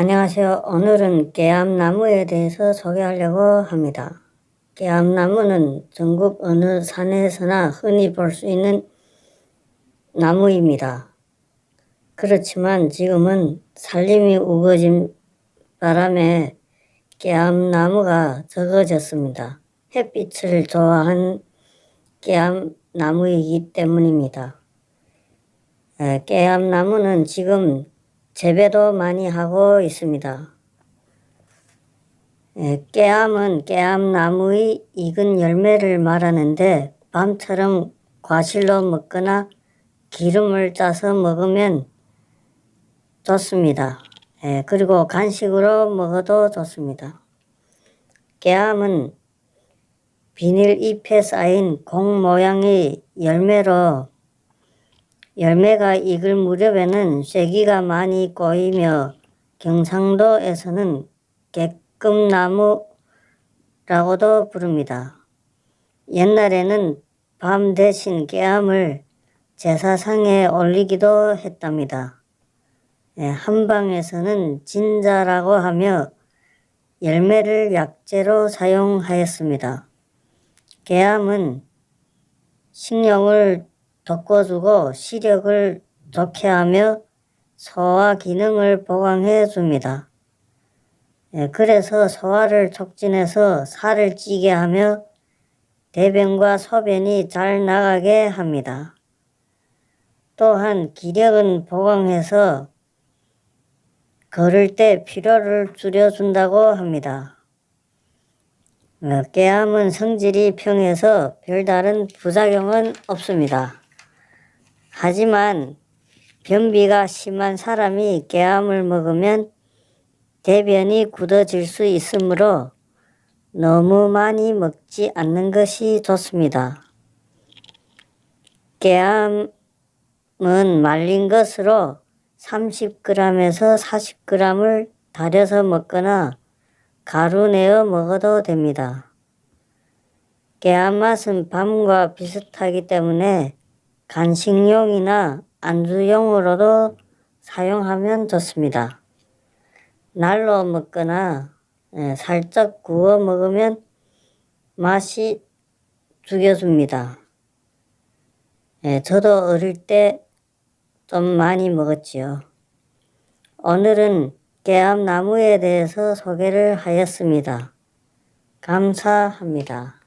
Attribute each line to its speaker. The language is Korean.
Speaker 1: 안녕하세요. 오늘은 깨암나무에 대해서 소개하려고 합니다. 깨암나무는 전국 어느 산에서나 흔히 볼 수 있는 나무입니다. 그렇지만 지금은 산림이 우거진 바람에 깨암나무가 적어졌습니다. 햇빛을 좋아한 깨암나무이기 때문입니다. 에, 깨암나무는 지금 재배도 많이 하고 있습니다. 에, 깨암은 깨암나무의 익은 열매를 말하는데 밤처럼 과실로 먹거나 기름을 짜서 먹으면 좋습니다. 예, 그리고 간식으로 먹어도 좋습니다. 깨암은 비닐 잎에 쌓인 공 모양의 열매로 열매가 익을 무렵에는 쐐기가 많이 꼬이며 경상도에서는 객금나무라고도 부릅니다. 옛날에는 밤 대신 깨암을 제사상에 올리기도 했답니다. 예, 한방에서는 진자라고 하며 열매를 약재로 사용하였습니다. 개암은 식욕을 돋궈주고 시력을 좋게 하며 소화 기능을 보강해 줍니다. 예, 그래서 소화를 촉진해서 살을 찌게 하며 대변과 소변이 잘 나가게 합니다. 또한 기력은 보강해서 걸을 때 피로를 줄여준다고 합니다. 어, 깨암은 성질이 평해서 별다른 부작용은 없습니다. 하지만 변비가 심한 사람이 깨암을 먹으면 대변이 굳어질 수 있으므로 너무 많이 먹지 않는 것이 좋습니다. 깨암은 말린 것으로 30g에서 40g을 달여서 먹거나 가루 내어 먹어도 됩니다. 깨암 맛은 밤과 비슷하기 때문에 간식용이나 안주용으로도 사용하면 좋습니다. 날로 먹거나 예, 살짝 구워 먹으면 맛이 죽여줍니다. 예, 저도 어릴 때 좀 많이 먹었지요. 오늘은 깨암나무에 대해서 소개를 하였습니다. 감사합니다.